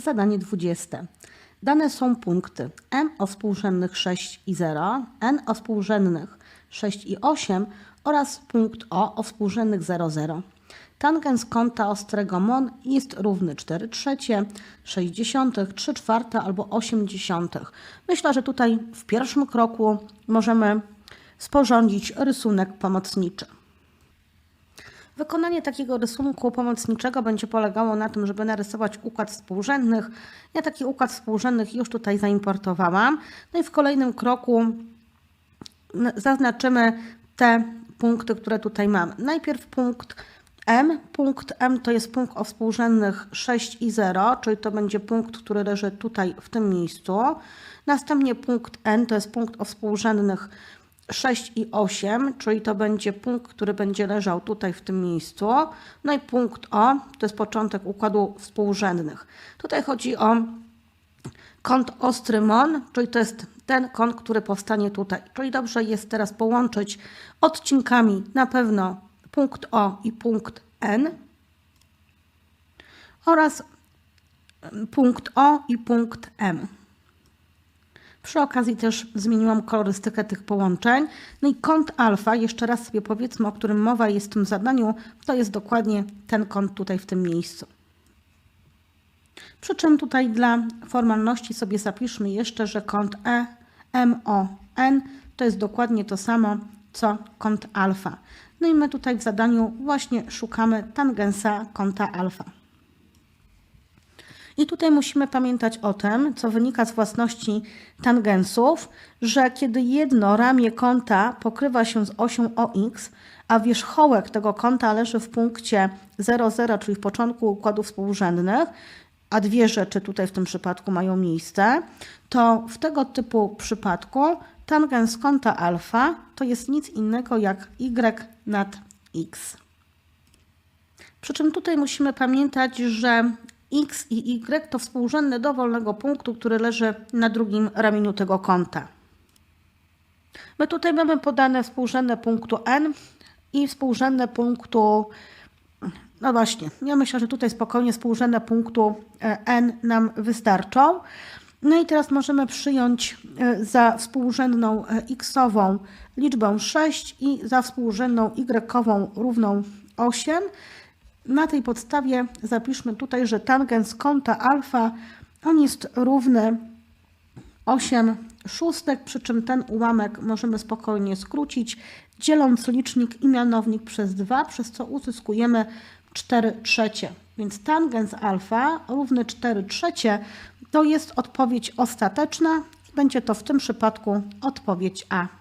Zadanie 20. Dane są punkty m o współrzędnych 6 i 0, n o współrzędnych 6 i 8 oraz punkt o o współrzędnych 0, 0. Tangens kąta ostrego MON jest równy 4 trzecie, 60, 3 czwarte albo 80. Myślę, że tutaj w pierwszym kroku możemy sporządzić rysunek pomocniczy. Wykonanie takiego rysunku pomocniczego będzie polegało na tym, żeby narysować układ współrzędnych. Ja taki układ współrzędnych już tutaj zaimportowałam. No i w kolejnym kroku zaznaczymy te punkty, które tutaj mamy. Najpierw punkt M. Punkt M to jest punkt o współrzędnych 6 i 0, czyli to będzie punkt, który leży tutaj w tym miejscu. Następnie punkt N to jest punkt o współrzędnych 6 i 8, czyli to będzie punkt, który będzie leżał tutaj w tym miejscu. No i punkt O to jest początek układu współrzędnych. Tutaj chodzi o kąt ostry MON, czyli to jest ten kąt, który powstanie tutaj. Czyli dobrze jest teraz połączyć odcinkami na pewno punkt O i punkt N oraz punkt O i punkt M. Przy okazji też zmieniłam kolorystykę tych połączeń. No i kąt alfa, jeszcze raz sobie powiedzmy, o którym mowa jest w tym zadaniu, to jest dokładnie ten kąt tutaj w tym miejscu. Przy czym tutaj dla formalności sobie zapiszmy jeszcze, że kąt E, MON to jest dokładnie to samo, co kąt alfa. No i my tutaj w zadaniu właśnie szukamy tangensa kąta alfa. I tutaj musimy pamiętać o tym, co wynika z własności tangensów, że kiedy jedno ramię kąta pokrywa się z osią OX, a wierzchołek tego kąta leży w punkcie 00, czyli w początku układów współrzędnych, a dwie rzeczy tutaj w tym przypadku mają miejsce, to w tego typu przypadku tangens kąta alfa to jest nic innego jak y nad x. Przy czym tutaj musimy pamiętać, że x i y to współrzędne dowolnego punktu, który leży na drugim ramieniu tego kąta. My tutaj mamy podane współrzędne punktu n i współrzędne punktu. No właśnie, ja myślę, że tutaj spokojnie współrzędne punktu e, n nam wystarczą. No i teraz możemy przyjąć e, za współrzędną e, x-ową liczbę 6 i za współrzędną y-ową równą 8. Na tej podstawie zapiszmy tutaj, że tangens kąta alfa on jest równy 8 szóstek, przy czym ten ułamek możemy spokojnie skrócić, dzieląc licznik i mianownik przez 2, przez co uzyskujemy 4 trzecie. Więc tangens alfa równy 4 trzecie to jest odpowiedź ostateczna będzie to w tym przypadku odpowiedź A.